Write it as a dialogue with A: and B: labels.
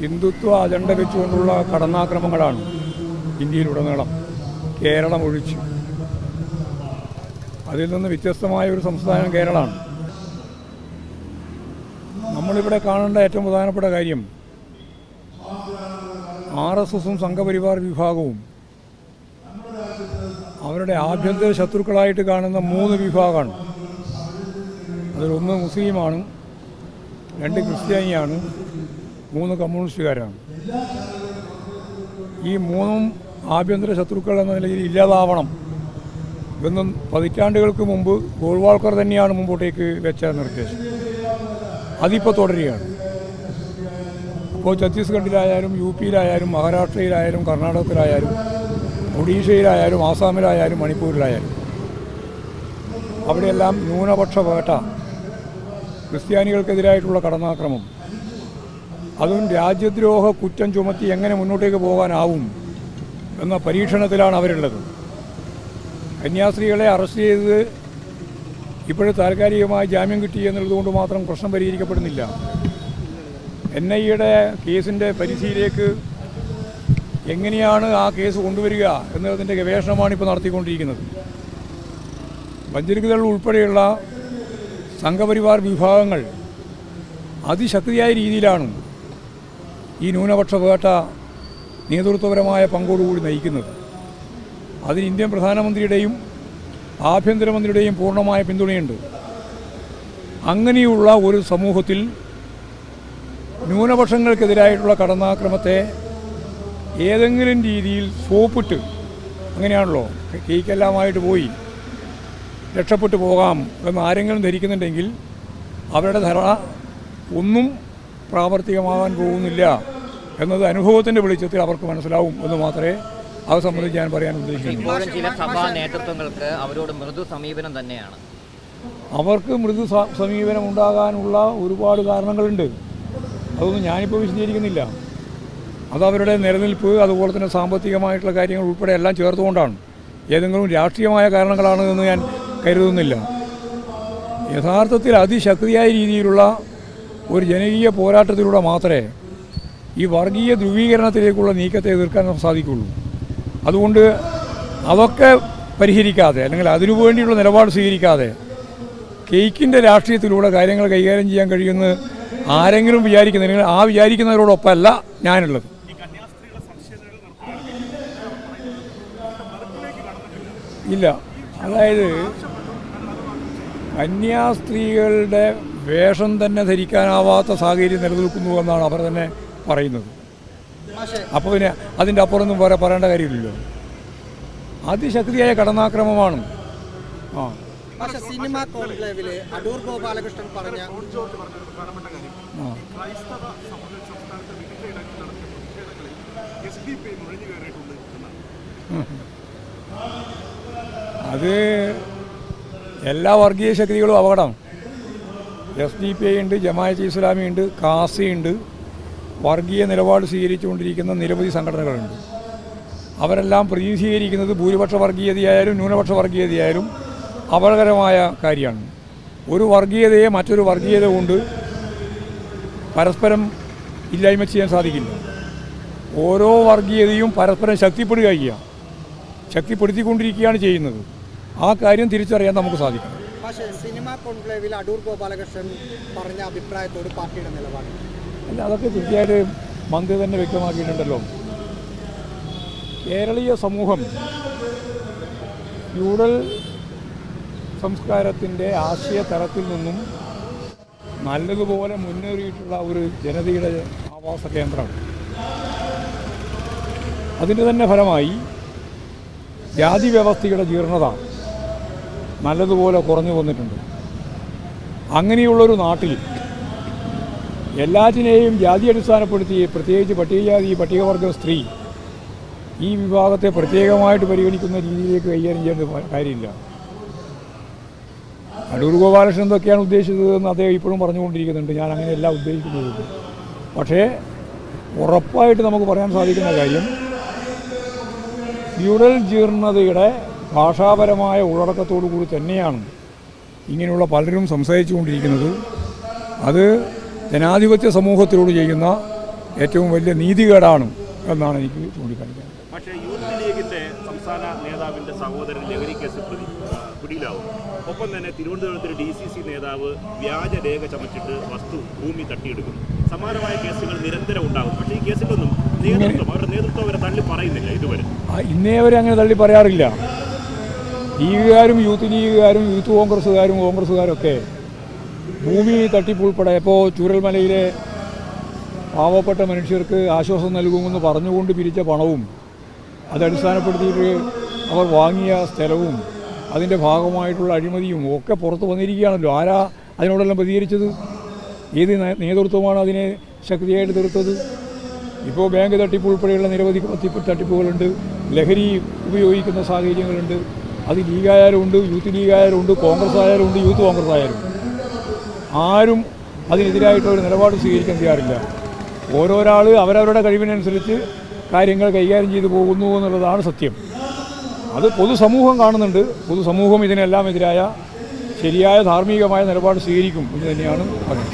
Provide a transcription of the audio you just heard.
A: Hindutva agenda വെച്ചുകൊണ്ടുള്ള കടന്നാക്രമങ്ങളാണ് ഇന്ത്യയിലുടനീളം. കേരളം ഒഴിച്ച്. അതിൽ നിന്ന് വ്യത്യസ്തമായ ഒരു സംസ്ഥാനം കേരളമാണ്. നമ്മളിവിടെ കാണേണ്ട ഏറ്റവും പ്രധാനപ്പെട്ട കാര്യം ആർ എസ് എസും സംഘപരിവാർ വിഭാഗവും അവരുടെ ആഭ്യന്തര ശത്രുക്കളായിട്ട് കാണുന്ന മൂന്ന് വിഭാഗമാണ്. അതിലൊന്ന് മുസ്ലിമാണ് രണ്ട് ക്രിസ്ത്യാനിയാണ് മൂന്ന് കമ്മ്യൂണിസ്റ്റുകാരാണ്. ഈ മൂന്നും ആഭ്യന്തര ശത്രുക്കൾ എന്ന നിലയിൽ ഇല്ലാതാവണം. എന്നും പതിറ്റാണ്ടുകൾക്ക് മുമ്പ് ഗോൾവാൾക്കർ തന്നെയാണ് മുമ്പോട്ടേക്ക് വെച്ച നിർദ്ദേശം. അതിപ്പോൾ തുടരുകയാണ്. ഇപ്പോൾ ഛത്തീസ്ഗഡിലായാലും യു പിയിലായാലും മഹാരാഷ്ട്രയിലായാലും കർണാടകത്തിലായാലും ഒഡീഷയിലായാലും ആസാമിലായാലും മണിപ്പൂരിലായാലും അവിടെയെല്ലാം ന്യൂനപക്ഷ വേട്ട. ക്രിസ്ത്യാനികൾക്കെതിരായിട്ടുള്ള കടന്നാക്രമം. അതും രാജ്യദ്രോഹ കുറ്റം ചുമത്തി എങ്ങനെ മുന്നോട്ടേക്ക് പോകാനാവും എന്ന പരീക്ഷണത്തിലാണ് അവരുള്ളത്. കന്യാസ്ത്രീകളെ അറസ്റ്റ് ചെയ്തത് ഇപ്പോഴും താൽക്കാലികമായി ജാമ്യം കിട്ടി എന്നുള്ളതുകൊണ്ട് മാത്രം പ്രശ്നം പരിഹരിക്കപ്പെടുന്നില്ല. എൻ ഐ എയുടെ കേസിന്റെ പരിധിയിലേക്ക് എങ്ങനെയാണ് ആ കേസ് കൊണ്ടുവരിക എന്നതിന്റെ ഗവേഷണമാണ് ഇപ്പോൾ നടത്തിക്കൊണ്ടിരിക്കുന്നത്. വഞ്ചരിക്കുതൾ ഉൾപ്പെടെയുള്ള സംഘപരിവാർ വിഭാഗങ്ങൾ അതിശക്തിയായ രീതിയിലാണ് ഈ ന്യൂനപക്ഷ വേട്ട നേതൃത്വപരമായ പങ്കോടുകൂടി നയിക്കുന്നത്. അതിന് ഇന്ത്യൻ പ്രധാനമന്ത്രിയുടെയും ആഭ്യന്തരമന്ത്രിയുടെയും പൂർണമായ പിന്തുണയുണ്ട്. അങ്ങനെയുള്ള ഒരു സമൂഹത്തിൽ ന്യൂനപക്ഷങ്ങൾക്കെതിരായിട്ടുള്ള കടന്നാക്രമത്തെ ഏതെങ്കിലും രീതിയിൽ സോപ്പിട്ട് അങ്ങനെയാണല്ലോ കേക്കെല്ലാമായിട്ട് പോയി രക്ഷപ്പെട്ടു പോകാം എന്ന് ആരെങ്കിലും ധരിക്കുന്നുണ്ടെങ്കിൽ അവരുടെ ധര ഒന്നും പ്രാവർത്തികമാകാൻ പോകുന്നില്ല എന്നത് അനുഭവത്തിന്റെ വെളിച്ചത്തിൽ അവർക്ക് മനസ്സിലാവും എന്ന് മാത്രമേ അത് സംബന്ധിച്ച് ഞാൻ പറയാൻ ഉദ്ദേശിക്കുന്നു.
B: ചില സഭാ നേതൃത്വങ്ങൾക്ക് അവരോട് മൃദു സമീപനം തന്നെയാണ്.
A: അവർക്ക് മൃദു സമീപനം ഉണ്ടാകാനുള്ള ഒരുപാട് കാരണങ്ങളുണ്ട്. അതൊന്നും ഞാനിപ്പോൾ വിശദീകരിക്കുന്നില്ല. അത് അവരുടെ നിലനിൽപ്പ് അതുപോലെ തന്നെ സാമ്പത്തികമായിട്ടുള്ള കാര്യങ്ങൾ ഉൾപ്പെടെ എല്ലാം ചേർത്തുകൊണ്ടാണ്. ഏതെങ്കിലും രാഷ്ട്രീയമായ കാരണങ്ങളാണ് എന്ന് ഞാൻ കരുതുന്നില്ല. യഥാർത്ഥത്തിൽ അതിശക്തിയായ രീതിയിലുള്ള ഒരു ജനകീയ പോരാട്ടത്തിലൂടെ മാത്രമേ ഈ വർഗീയ ധ്രുവീകരണത്തിലേക്കുള്ള നീക്കത്തെ എതിർക്കാൻ സാധിക്കുള്ളൂ. അതുകൊണ്ട് അതൊക്കെ പരിഹരിക്കാതെ അല്ലെങ്കിൽ അതിനു വേണ്ടിയുള്ള നിലപാട് സ്വീകരിക്കാതെ കേക്കിന്റെ രാഷ്ട്രീയത്തിലൂടെ കാര്യങ്ങൾ കൈകാര്യം ചെയ്യാൻ കഴിയുന്ന ആരെങ്കിലും വിചാരിക്കുന്നുണ്ടെങ്കിൽ ആ വിചാരിക്കുന്നവരോടൊപ്പമല്ല ഞാനുള്ളത്. ഇല്ല. അതായത് കന്യാസ്ത്രീകളുടെ വേഷം തന്നെ ധരിക്കാനാവാത്ത സാഹചര്യം നിലനിൽക്കുന്നു എന്നാണ് അവർ തന്നെ പറയുന്നത്. അപ്പോൾ പിന്നെ അതിന്റെ അപ്പുറമൊന്നും വേറെ പറയേണ്ട കാര്യമില്ലല്ലോ. അതിശക്തിയായ കടന്നാക്രമമാണ്. ആ.
C: പക്ഷെ സിനിമ കോൺക്ലേവിൽ അടൂർ ഗോപാലകൃഷ്ണൻ പറഞ്ഞ
A: അത് എല്ലാ വർഗീയ ശക്തികളും അപകടം. എസ് ഡി പി ഐ ഉണ്ട് ജമാഅത്ത് ഇസ്ലാമി ഉണ്ട് കാസി ഉണ്ട്. വർഗീയ നിലപാട് സ്വീകരിച്ചുകൊണ്ടിരിക്കുന്ന നിരവധി സംഘടനകളുണ്ട്. അവരെല്ലാം പ്രതിനിധീകരിക്കുന്നത് ഭൂരിപക്ഷ വർഗീയതയായാലും ന്യൂനപക്ഷ വർഗീയതയായാലും അപകടകരമായ കാര്യമാണ്. ഒരു വർഗീയതയെ മറ്റൊരു വർഗീയത കൊണ്ട് പരസ്പരം ഇല്ലായ്മ ചെയ്യാൻ സാധിക്കില്ല. ഓരോ വർഗീയതയും പരസ്പരം ശക്തിപ്പെടുകയാണ് ശക്തിപ്പെടുത്തിക്കൊണ്ടിരിക്കുകയാണ് ചെയ്യുന്നത്. ആ കാര്യം തിരിച്ചറിയാൻ നമുക്ക് സാധിക്കും.
C: പക്ഷേ സിനിമ കോൺക്ലേവിൽ അടൂർ ഗോപാലകൃഷ്ണൻ പറഞ്ഞ അഭിപ്രായത്തോട് പാർട്ടിയുടെ നിലപാട്?
A: അല്ല അതൊക്കെ തീർച്ചയായിട്ട് മന്ത്രി തന്നെ വ്യക്തമാക്കിയിട്ടുണ്ടല്ലോ. കേരളീയ സമൂഹം ഫ്യൂഡൽ സംസ്കാരത്തിന്റെ ആശയ തലത്തിൽ നിന്നും നല്ലതുപോലെ മുന്നേറിയിട്ടുള്ള ഒരു ജനതയുടെ ആവാസ കേന്ദ്രമാണ്. അതിന്റെ തന്നെ ഫലമായി ജാതി വ്യവസ്ഥയുടെ ജീർണത നല്ലതുപോലെ കുറഞ്ഞു വന്നിട്ടുണ്ട്. അങ്ങനെയുള്ളൊരു നാട്ടിൽ എല്ലാറ്റിനെയും ജാതി അടിസ്ഥാനപ്പെടുത്തി പ്രത്യേകിച്ച് പട്ടികജാതി പട്ടികവർഗ സ്ത്രീ ഈ വിഭാഗത്തെ പ്രത്യേകമായിട്ട് പരിഗണിക്കുന്ന രീതിയിലേക്ക് കൈകാര്യം ചെയ്യേണ്ട കാര്യമില്ല. അടൂർ ഗോപാലകൃഷ്ണൻ എന്തൊക്കെയാണ് ഉദ്ദേശിച്ചതെന്ന് അദ്ദേഹം ഇപ്പോഴും പറഞ്ഞുകൊണ്ടിരിക്കുന്നുണ്ട്. ഞാൻ അങ്ങനെയല്ല ഉദ്ദേശിക്കുന്നത് പക്ഷേ ഉറപ്പായിട്ട് നമുക്ക് പറയാൻ സാധിക്കുന്ന കാര്യം ഫ്യൂഡൽ ജീർണതയുടെ ഭാഷാപരമായ ഉള്ളടക്കത്തോടു കൂടി തന്നെയാണ് ഇങ്ങനെയുള്ള പലരും സംസാരിച്ചു കൊണ്ടിരിക്കുന്നത് അത് ജനാധിപത്യ സമൂഹത്തിലൂടെ ചെയ്യുന്ന ഏറ്റവും വലിയ നീതികേടാണ് എന്നാണ് എനിക്ക് ചൂണ്ടിക്കാണിക്കുന്നത്
D: പക്ഷേ യൂത്ത് ലീഗിന്റെ സംസ്ഥാന നേതാവിന്റെ സഹോദരൻ ലഹരി കേസിൽ പ്രതി പിടിയിലാവും. ഒപ്പം തന്നെ തിരുവനന്തപുരത്ത് ഡി സി സി നേതാവ് വ്യാജ രേഖ ചമച്ചിട്ട് വസ്തു ഭൂമി തട്ടിയെടുക്കുന്നു. സമാനമായ കേസുകൾ നിരന്തരം ഉണ്ടാകും. പക്ഷേ ഈ കേസിലൊന്നും നേതൃത്വം അവരുടെ നേതൃത്വം അവരെ തള്ളി പറയുന്നില്ല ഇതുവരെ.
A: ഇന്നേ വരെ അങ്ങനെ തള്ളി പറയാറില്ല. ലീഗുകാരും യൂത്ത് ലീഗുകാരും യൂത്ത് കോൺഗ്രസ്സുകാരും കോൺഗ്രസ്സുകാരൊക്കെ ഭൂമി തട്ടിപ്പ് ഉൾപ്പെടെ ഇപ്പോൾ ചൂരൽമലയിലെ പാവപ്പെട്ട മനുഷ്യർക്ക് ആശ്വാസം നൽകുമെന്ന് പറഞ്ഞുകൊണ്ട് പിരിച്ച പണവും അതടിസ്ഥാനപ്പെടുത്തിയിട്ട് അവർ വാങ്ങിയ സ്ഥലവും അതിന്റെ ഭാഗമായിട്ടുള്ള അഴിമതിയും ഒക്കെ പുറത്ത് വന്നിരിക്കുകയാണല്ലോ. ആരാ അതിനോടെല്ലാം പ്രതികരിച്ചത്? ഏത് നേതൃത്വമാണ് അതിനെ ശക്തിയായിട്ട് തീർത്തത്? ഇപ്പോൾ ബാങ്ക് തട്ടിപ്പ് ഉൾപ്പെടെയുള്ള നിരവധി തട്ടിപ്പ് തട്ടിപ്പുകളുണ്ട്. ലഹരി ഉപയോഗിക്കുന്ന സാഹചര്യങ്ങളുണ്ട്. അത് ലീഗ് ഉണ്ട് യൂത്ത് ലീഗ് ഉണ്ട് കോൺഗ്രസ് ആയാലും ഉണ്ട് യൂത്ത് കോൺഗ്രസ് ആയാലും ആരും അതിനെതിരായിട്ട് ഒരു നിലപാട് സ്വീകരിക്കാൻ തയ്യാറില്ല. ഓരോരാൾ അവരവരുടെ കഴിവിനനുസരിച്ച് കാര്യങ്ങൾ കൈകാര്യം ചെയ്തു പോകുന്നു എന്നുള്ളതാണ് സത്യം. അത് പൊതുസമൂഹം കാണുന്നുണ്ട്. പൊതുസമൂഹം ഇതിനെല്ലാം എതിരായ ശരിയായ ധാർമ്മികമായ നിലപാട് സ്വീകരിക്കും എന്ന് തന്നെയാണ് പറയുന്നത്.